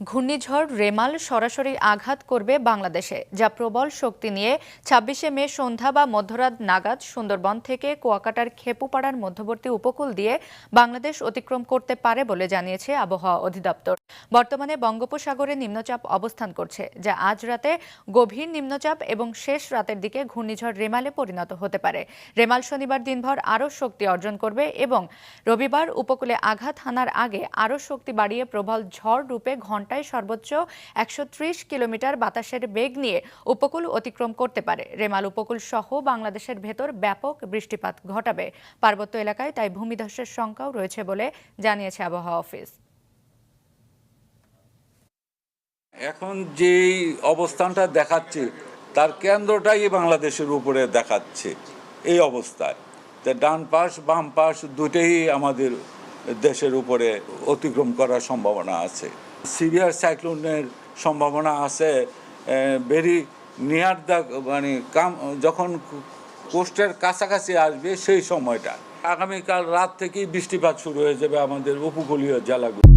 ঘূর্ণিঝড় রেমাল সরাসরি আঘাত করবে বাংলাদেশে, যা প্রবল শক্তি নিয়ে ছাব্বিশে মে সন্ধ্যা বা মধ্যরাত নাগাদ সুন্দরবন থেকে কুয়াকাটার খেপুপাড়ার মধ্যবর্তী উপকূল দিয়ে বাংলাদেশ অতিক্রম করতে পারে বলে জানিয়েছে আবহাওয়া অধিদপ্তর। বর্তমানে বঙ্গোপসাগরে নিম্নচাপ অবস্থান করছে, যা আজ রাতে গভীর নিম্নচাপ এবং শেষ রাতের দিকে ঘূর্ণিঝড় রেমালে পরিণত হতে পারে। রেমাল শনিবার দিনভর আরও শক্তি অর্জন করবে এবং রবিবার উপকূলে আঘাত হানার আগে আরও শক্তি বাড়িয়ে প্রবল ঝড় রূপে ঘন্টায় সর্বোচ্চ একশো ত্রিশ কিলোমিটার বাতাসের বেগ নিয়ে উপকূল অতিক্রম করতে পারে। রেমাল উপকূল সহ বাংলাদেশের ভেতর ব্যাপক বৃষ্টিপাত ঘটাবে। পার্বত্য এলাকায় তাই ভূমিধসের শঙ্কাও রয়েছে বলে জানিয়েছে আবহাওয়া অফিস। এখন যেই অবস্থানটা দেখাচ্ছে, তার কেন্দ্রটাই বাংলাদেশের উপরে দেখাচ্ছে এই অবস্থায়। তা ডান পাশ, বাম পাশ দুটোই আমাদের দেশের উপরে অতিক্রম করার সম্ভাবনা আছে। সিভিয়ার সাইক্লোনের সম্ভাবনা আছে ভেরি নিয়ার দ্য মানে কাম, যখন কোস্টের কাছাকাছি আসবে সেই সময়টা। আগামীকাল রাত থেকেই বৃষ্টিপাত শুরু হয়ে যাবে আমাদের উপকূলীয় জেলাগুলো।